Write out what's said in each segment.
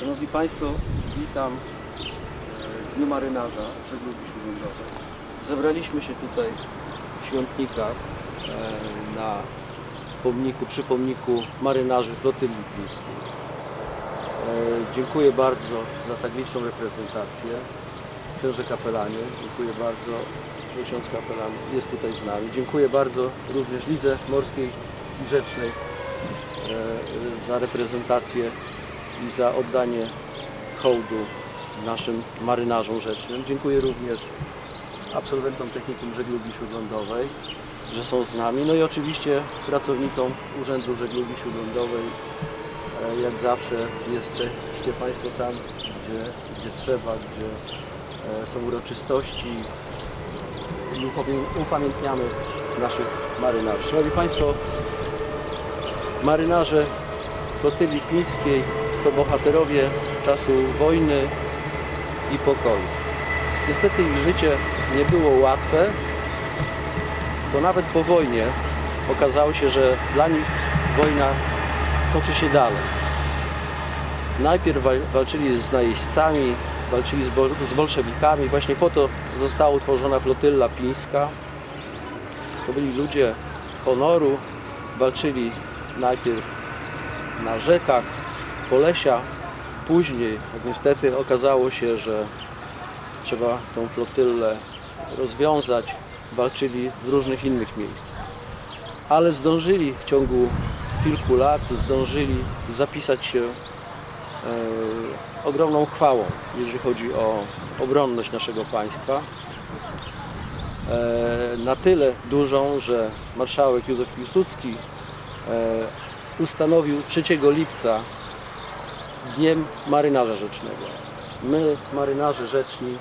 Szanowni Państwo, witam e, w Dniu Marynarza Żeglugi Śródlądowej. Zebraliśmy się tutaj w Świątnikach e, na pomniku, przy pomniku marynarzy flotyli pińskiej. E, Dziękuję bardzo za tak liczną reprezentację. Księże kapelanie, dziękuję bardzo. Ksiądz kapelan jest tutaj z nami. Dziękuję bardzo również Lidze Morskiej i Rzecznej e, za reprezentację i za oddanie hołdu naszym marynarzom rzecznym. Dziękuję również absolwentom Technikum Żeglugi Śródlądowej, że są z nami. No i oczywiście pracownikom Urzędu Żeglugi Śródlądowej. E, Jak zawsze jesteście Państwo tam, gdzie, gdzie trzeba, gdzie e, są uroczystości i upamię- upamiętniamy naszych marynarzy. Szanowni Państwo, marynarze flotyli pińskiej to bohaterowie czasu wojny i pokoju. Niestety ich życie nie było łatwe, bo nawet po wojnie okazało się, że dla nich wojna toczy się dalej. Najpierw wal- walczyli z najeźdźcami, walczyli z, z bolszewikami, właśnie po to została utworzona flotylla pińska. To byli ludzie honoru, walczyli najpierw na rzekach, Polesia. Później, niestety, okazało się, że trzeba tą flotyllę rozwiązać. Walczyli w różnych innych miejscach. Ale zdążyli w ciągu kilku lat, zdążyli zapisać się e, ogromną chwałą, jeżeli chodzi o obronność naszego państwa. E, na tyle dużą, że marszałek Józef Piłsudski e, ustanowił 3 lipca Dniem Marynarza Rzecznego. My, marynarze rzeczni,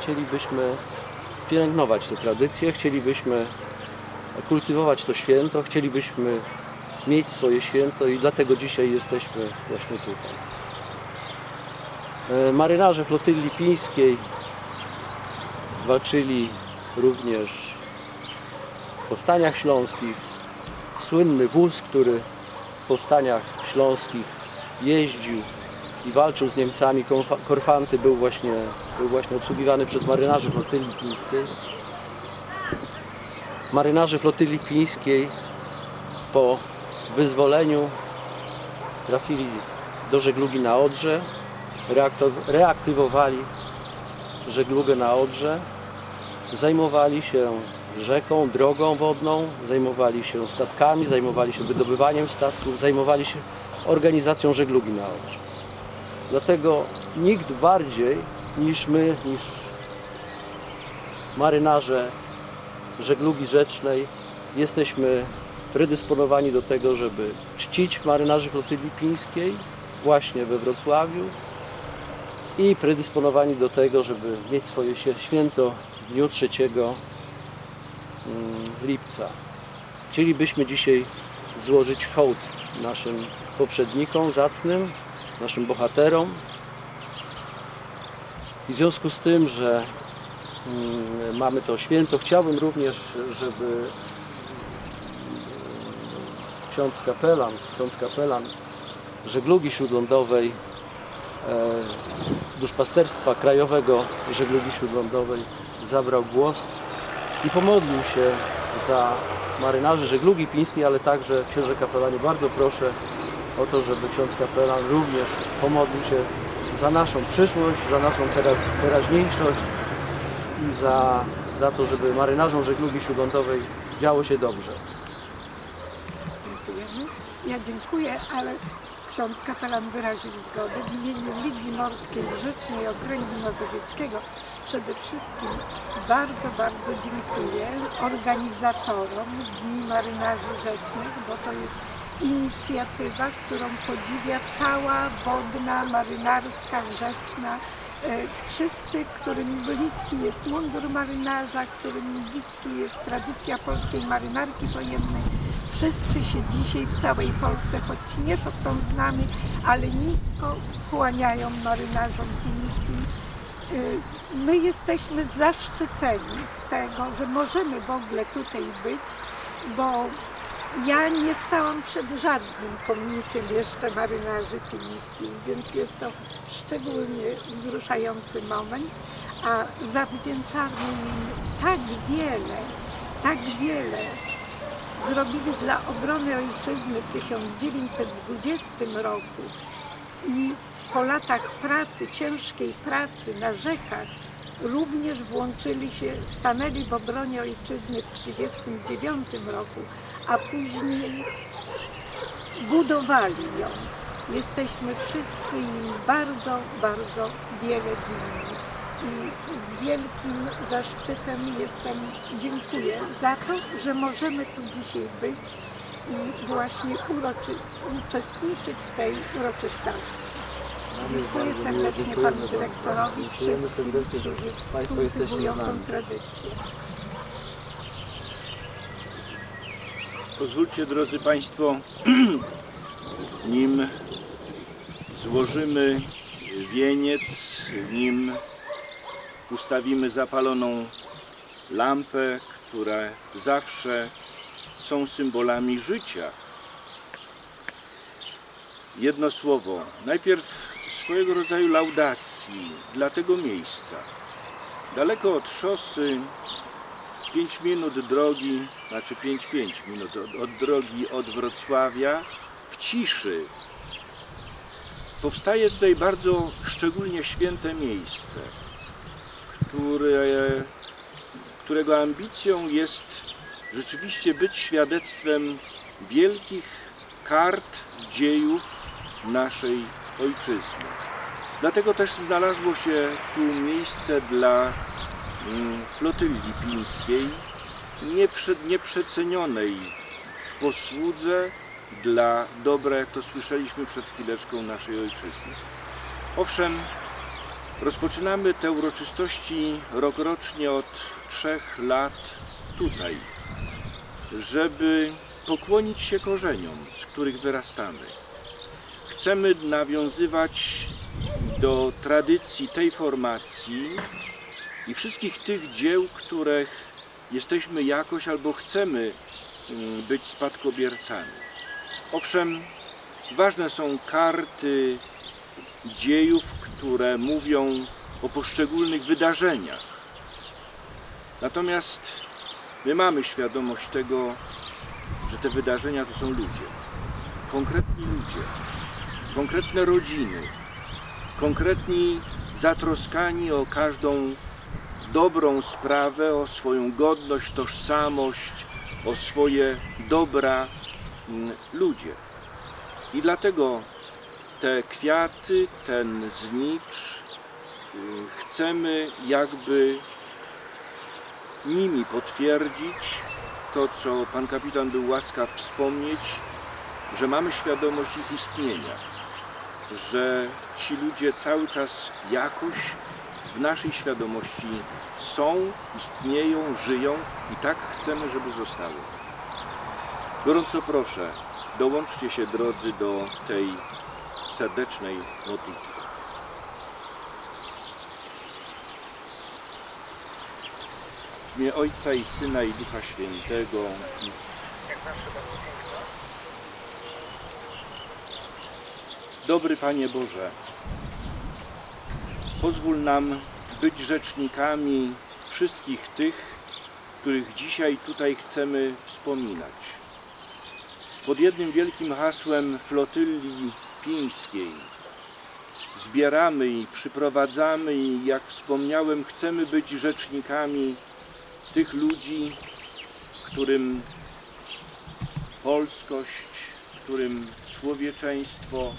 chcielibyśmy pielęgnować tę tradycję, chcielibyśmy kultywować to święto, chcielibyśmy mieć swoje święto i dlatego dzisiaj jesteśmy właśnie tutaj. E, Marynarze flotyli pińskiej walczyli również w powstaniach śląskich. Słynny wóz, który w powstaniach śląskich jeździł i walczył z Niemcami, Korfanty był właśnie, był właśnie obsługiwany przez marynarzy flotyli pińskiej. Marynarze flotyli pińskiej po wyzwoleniu trafili do żeglugi na Odrze, reaktywowali żeglugę na Odrze, zajmowali się rzeką, drogą wodną, zajmowali się statkami, zajmowali się wydobywaniem statków, zajmowali się organizacją żeglugi na Odrze. Dlatego nikt bardziej niż my, niż marynarze żeglugi rzecznej jesteśmy predysponowani do tego, żeby czcić marynarzy flotyli pińskiej właśnie we Wrocławiu i predysponowani do tego, żeby mieć swoje święto w dniu 3 mm, lipca. Chcielibyśmy dzisiaj złożyć hołd naszym poprzednikom zacnym, naszym bohaterom. I w związku z tym, że mm, mamy to święto, chciałbym również, żeby ksiądz kapelan, ksiądz kapelan żeglugi śródlądowej, e, duszpasterstwa krajowego żeglugi śródlądowej zabrał głos i pomodlił się za marynarzy żeglugi pińskiej, ale także księże kapelanie. Bardzo proszę o to, żeby ksiądz kapelan również pomodlił się za naszą przyszłość, za naszą teraz, teraźniejszość i za, za to, żeby marynarzom żeglugi śródlądowej działo się dobrze. Dziękujemy. Ja dziękuję, ale ksiądz kapelan wyraził zgodę w imieniu Ligi Morskiej Rzecznej Okręgu Mazowieckiego. Przede wszystkim bardzo, bardzo dziękuję organizatorom Dni Marynarzy Rzecznych, bo to jest inicjatywa, którą podziwia cała wodna, marynarska, rzeczna. e, Wszyscy, którym bliski jest mundur marynarza, którym bliski jest tradycja polskiej marynarki wojennej, wszyscy się dzisiaj w całej Polsce, choć nie są z nami, ale nisko kłaniają marynarzom pińskim. Y, My jesteśmy zaszczyceni z tego, że możemy w ogóle tutaj być, bo Ja nie stałam przed żadnym pomnikiem jeszcze marynarzy pińskich, więc jest to szczególnie wzruszający moment, a zawdzięczamy im tak wiele, tak wiele. Zrobili dla obrony ojczyzny w 1920 roku i po latach pracy, ciężkiej pracy na rzekach, również włączyli się, stanęli w obronie ojczyzny w 1939 roku, a później budowali ją. Jesteśmy wszyscy im bardzo, bardzo wiele winni. I z wielkim zaszczytem jestem, dziękuję za to, że możemy tu dzisiaj być i właśnie uroczy, uczestniczyć w tej uroczystości. Dziękuję serdecznie panu dyrektorowi i wszystkim, którzy kultywują tę tradycję. Pozwólcie, drodzy Państwo, nim złożymy wieniec, nim ustawimy zapaloną lampę, które zawsze są symbolami życia. Jedno słowo. Najpierw swojego rodzaju laudacji dla tego miejsca. Daleko od szosy 5 minut drogi, znaczy 5-5 minut od, od drogi od Wrocławia w ciszy. Powstaje tutaj bardzo szczególnie święte miejsce, które, którego ambicją jest rzeczywiście być świadectwem wielkich kart dziejów naszej ojczyzny. Dlatego też znalazło się tu miejsce dla mm, flotylli pińskiej, nieprze, nieprzecenionej w posłudze dla dobra, jak to słyszeliśmy przed chwileczką, naszej ojczyzny. Owszem, rozpoczynamy te uroczystości rokrocznie od trzech lat tutaj, żeby pokłonić się korzeniom, z których wyrastamy. Chcemy nawiązywać do tradycji tej formacji i wszystkich tych dzieł, których jesteśmy jakoś albo chcemy mm, być spadkobiercami. Owszem, ważne są karty dziejów, które mówią o poszczególnych wydarzeniach. Natomiast my mamy świadomość tego, że te wydarzenia to są ludzie. Konkretni ludzie, konkretne rodziny, konkretni zatroskani o każdą dobrą sprawę, o swoją godność, tożsamość, o swoje dobra mm, ludzie. I dlatego te kwiaty, ten znicz y, chcemy jakby nimi potwierdzić to, co pan kapitan był łaskaw wspomnieć, że mamy świadomość ich istnienia, że ci ludzie cały czas jakoś w naszej świadomości są, istnieją, żyją i tak chcemy, żeby zostały. Gorąco proszę, dołączcie się drodzy do tej serdecznej modlitwy. W imię Ojca i Syna i Ducha Świętego. Dobry Panie Boże, pozwól nam być rzecznikami wszystkich tych, których dzisiaj tutaj chcemy wspominać. Pod jednym wielkim hasłem flotylli pińskiej zbieramy i przyprowadzamy i jak wspomniałem, chcemy być rzecznikami tych ludzi, którym polskość, którym człowieczeństwo,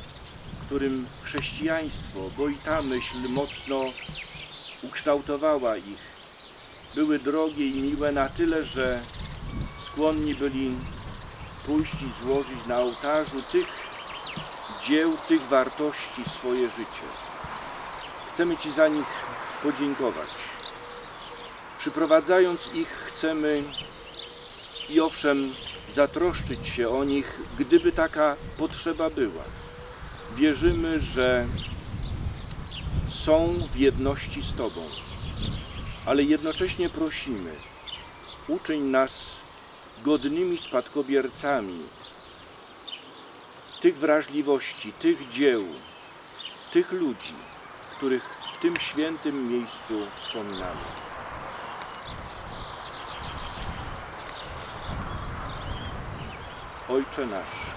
którym chrześcijaństwo, bo i ta myśl mocno ukształtowała ich. Były drogie i miłe na tyle, że skłonni byli pójść i złożyć na ołtarzu tych dzieł, tych wartości swoje życie. Chcemy Ci za nich podziękować. Przyprowadzając ich, chcemy i owszem, zatroszczyć się o nich, gdyby taka potrzeba była. Wierzymy, że są w jedności z Tobą, ale jednocześnie prosimy, uczyń nas godnymi spadkobiercami tych wrażliwości, tych dzieł, tych ludzi, których w tym świętym miejscu wspominamy. Ojcze nasz,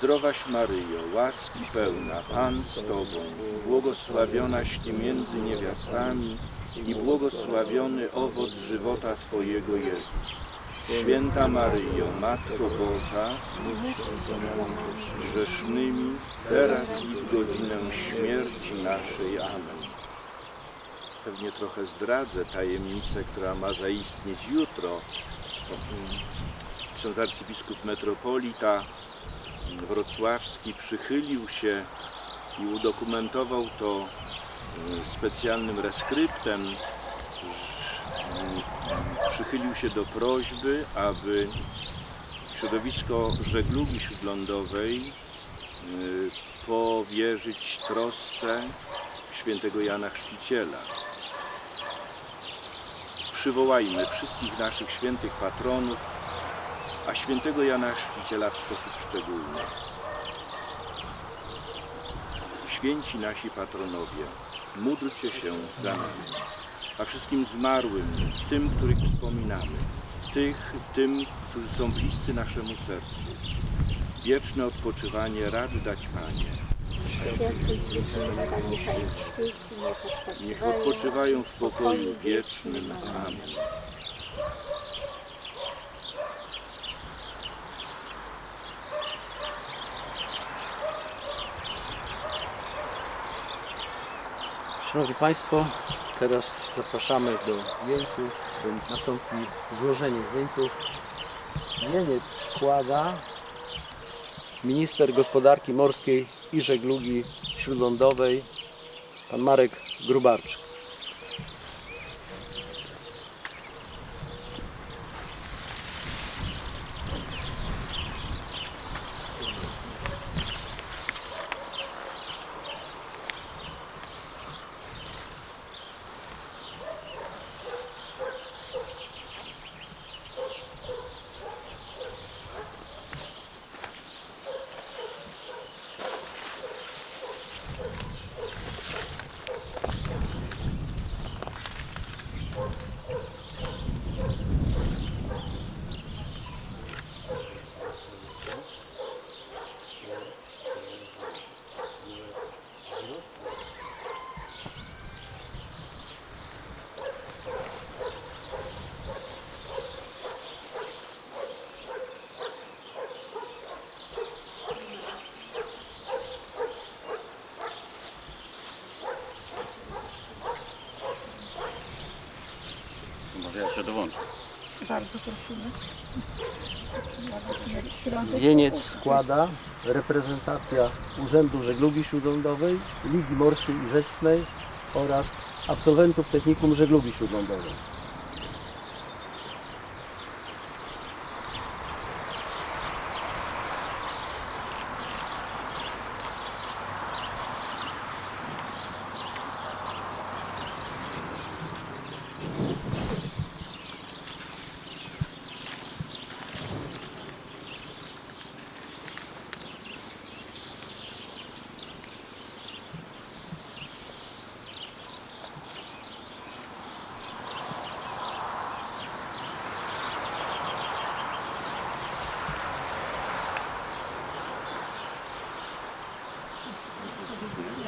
Zdrowaś Maryjo, łaski pełna, Pan z Tobą, błogosławionaś Ty między niewiastami i błogosławiony owoc żywota Twojego Jezus. Święta Maryjo, Matko Boża, grzesznymi, teraz i w godzinę śmierci naszej. Amen. Pewnie trochę zdradzę tajemnicę, która ma zaistnieć jutro. Ksiądz arcybiskup metropolita wrocławski przychylił się i udokumentował to e, specjalnym reskryptem. M, Przychylił się do prośby, aby środowisko żeglugi śródlądowej e, powierzyć trosce świętego Jana Chrzciciela. Przywołajmy wszystkich naszych świętych patronów, a świętego Jana Chrzciciela w sposób szczególny. Święci nasi patronowie, módlcie się za nami, a wszystkim zmarłym, tym, których wspominamy, tych, tym, którzy są bliscy naszemu sercu. Wieczne odpoczywanie rad dać Panie. Niech odpoczywają w pokoju wiecznym. Amen. Szanowni Państwo, teraz zapraszamy do wieńców, nastąpi złożenie wieńców. Wieniec składa minister gospodarki morskiej i żeglugi śródlądowej, pan Marek Grubarczyk. Może ja się dołączę. Bardzo prosimy. Wieniec składa reprezentacja Urzędu Żeglugi Śródlądowej, Ligi Morskiej i Rzecznej oraz absolwentów Technikum Żeglugi Śródlądowej.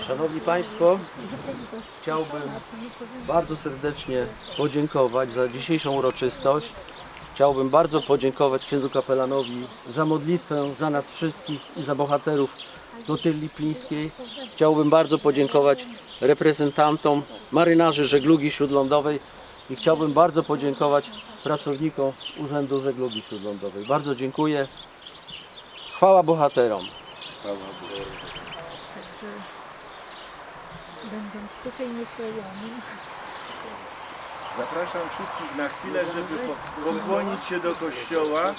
Szanowni Państwo, chciałbym bardzo serdecznie podziękować za dzisiejszą uroczystość. Chciałbym bardzo podziękować księdzu kapelanowi za modlitwę za nas wszystkich i za bohaterów Flotyli Lipińskiej. Chciałbym bardzo podziękować reprezentantom marynarzy żeglugi śródlądowej i chciałbym bardzo podziękować pracownikom Urzędu Żeglugi Śródlądowej. Bardzo dziękuję. Chwała bohaterom. Będąc tutaj myślę ja, nie? Zapraszam wszystkich na chwilę, żeby po- pokłonić się do kościoła